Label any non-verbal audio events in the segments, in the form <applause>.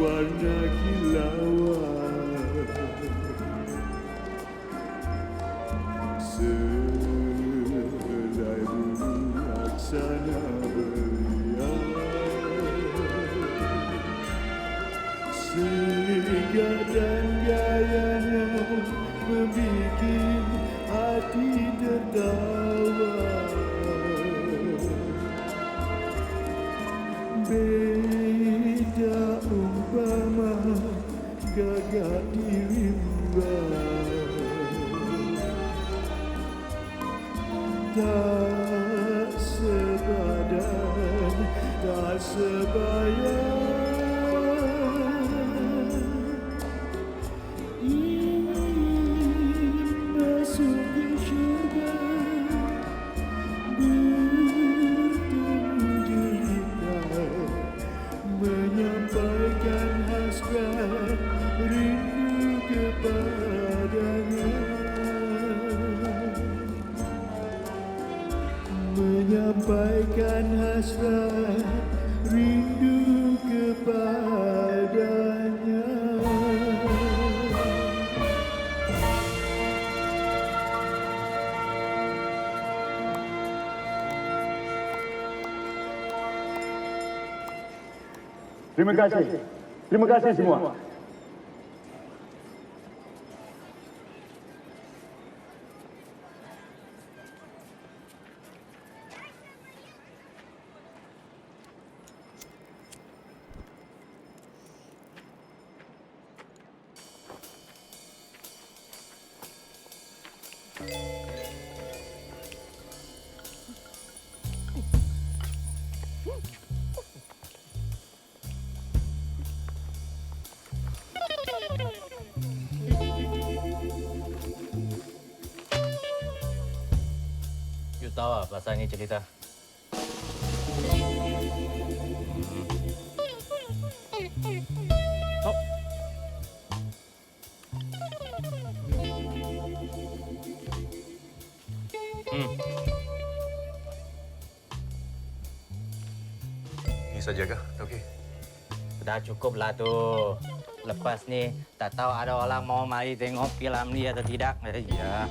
warna kilauan Selai bulu laksana beriak Sehingga dan gayanya membuat hati tertawa Beda Rama Gagati Riva. Menyampaikan hasrat rindu kepadanya Terima kasih. Terima kasih semua. You tahu lah pasal ni cerita. Oh. Hmm. Ini saja kah? Okey. Dah cukup lah tu. Lepas ni, tak tahu ada orang mau mari tengok filem ni atau tidak. Eh, Ya.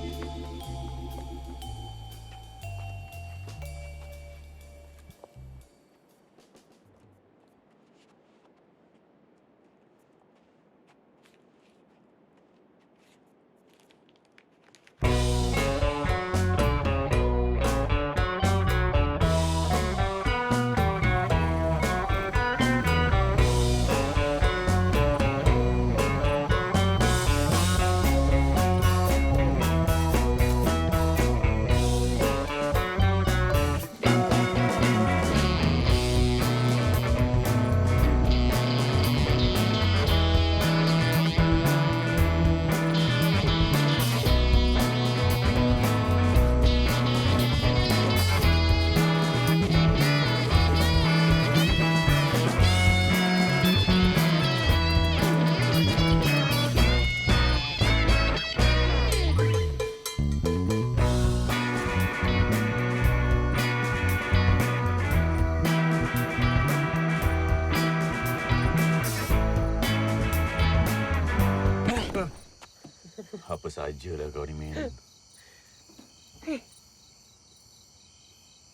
Sajalah kau ni, Min.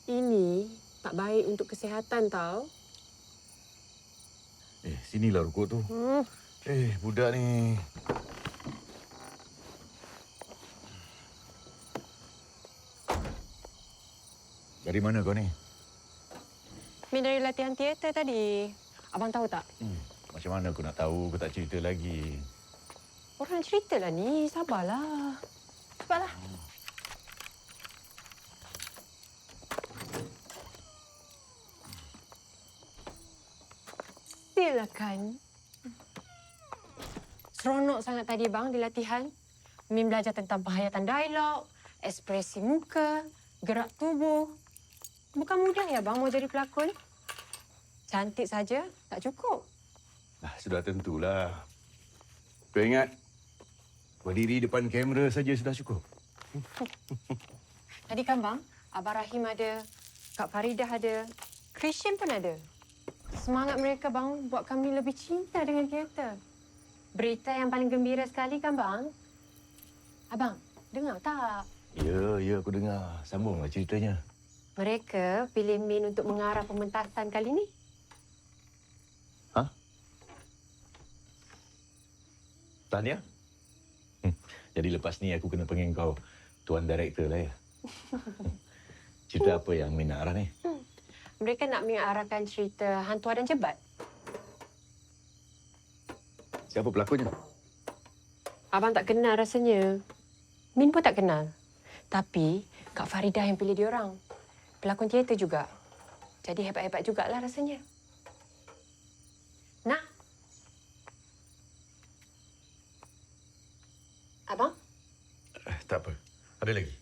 Ini tak baik untuk kesihatan tau. Eh, sinilah rokok tu. Hmm. Eh, budak ni. Dari mana kau ni? Min dari latihan teater tadi. Abang tahu tak? Hmm, macam mana aku nak tahu? Kau tak cerita lagi. Orang cerita lah ni. Sabarlah. Cepatlah. Silakan. Seronok sangat tadi bang di latihan. Min belajar tentang penghayatan dialog, ekspresi muka, gerak tubuh. Bukan mudah ya bang mau jadi pelakon. Cantik saja tak cukup. Ah, sudah tentulah. Kau ingat? Berdiri depan kamera saja sudah cukup. Tadi kan bang, Abang Rahim ada, Kak Faridah ada. Christian pun ada. Semangat mereka bang buat kami lebih cinta dengan teater. Berita yang paling gembira sekali kan bang? Abang, dengar tak? Ya, ya aku dengar. Sambunglah ceritanya. Mereka pilih Min untuk mengarah pementasan kali ni. Tahniah. Hmm. Jadi lepas ni aku kena panggil kau Tuan Director lah ya. <laughs> Cerita apa yang Min nak arah ni? Mereka nak mengarahkan cerita Hantu Adan Jebat. Siapa pelakonnya? Abang tak kenal rasanya. Min pun tak kenal. Tapi Kak Faridah yang pilih diorang. Pelakon teater juga. Jadi hebat-hebat jugalah rasanya. Nak? Abang? Eh, tak apa. Ada lagi?